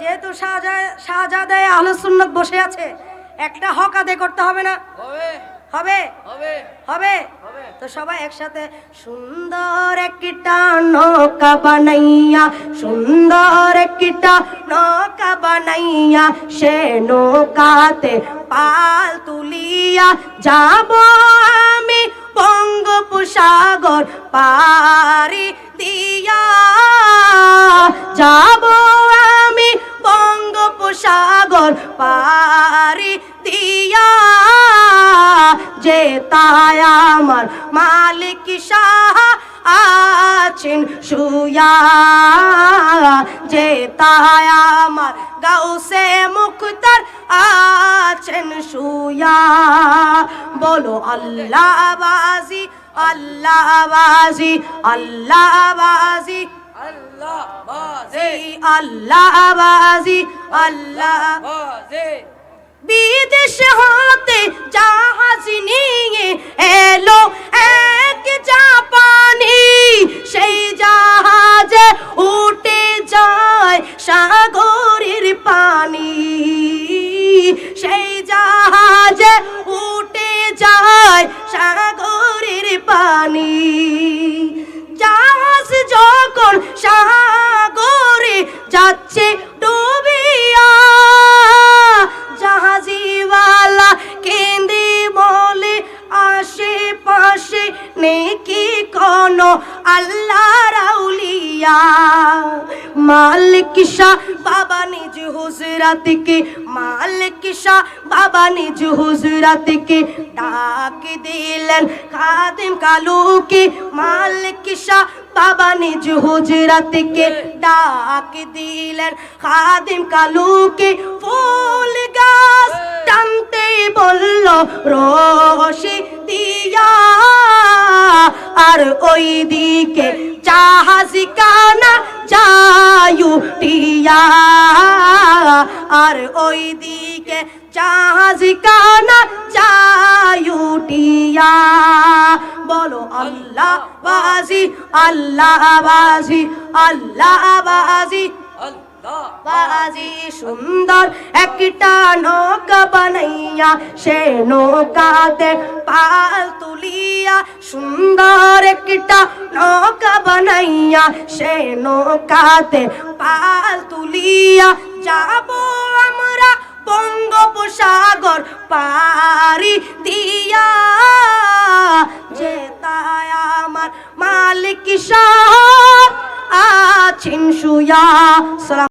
যেহেতু শাহজা- শাহজাদায় আহলুসুন্নত বসে আছে একটা হক আদায় করতে হবে না। হবে। হবে? হবে। হবে? হবে। তো সবাই একসাথে সুন্দর একটা নৌকা বানাইয়া সুন্দর একটা নৌকা বানাইয়া সে নৌকাতে পাল তুলিয়া যাব আমি বঙ্গোপসাগর পারি যে তাই আমার মালিক শাহ আছেন শুয়া যে তাই আমার গাউসে মুখতার আছেন শুয়া বলো আল্লাহ বাজি আল্লাহ বাজি আল্লাহ বাজি আল্লাহ বাজে আল্লাহ বাজি আল্লাহ বাজে বিদেশ হতে জাহাজ নিয়ে এলো এক জাপানি। সেই জাহাজে উঠে যায় সাগরের পানি। সেই জাহাজে উঠে যায় সাগরের পানি। জাহাজ যখন সাগরে আল্লাহ রাউলিয়া মালিক শাহ বাবা নিজ হুজরাতকে, মালিক শাহ বাবা নিজ হুজরাতকে ডাক দিলেন খাদিম কালুকে। মালিক শাহ বাবা নিজ হুজরাতকে ডাক দিলেন খাদিম কালুকে। ফুল গাছ টানতে বলল, রশি আর ওই দিকে জাহাজ কানা যায়ুটিয়া আর ওই দিকে জাহাজ কানা যায়ুটিয়া বলো আল্লাহ বাজি আল্লাহ বাজি আল্লাহ বাজি। বাজি সুন্দর একটা নৌকা বানাইয়া, সে নৌকাতে পাল তুলিয়া সুন্দর একটা নৌকা বানাইয়া সে নৌকাতে পাল তুলিয়া যাব আমরা বঙ্গোপসাগর পারি দিয়া যে আমার মালিক শাহ আছেন সালাম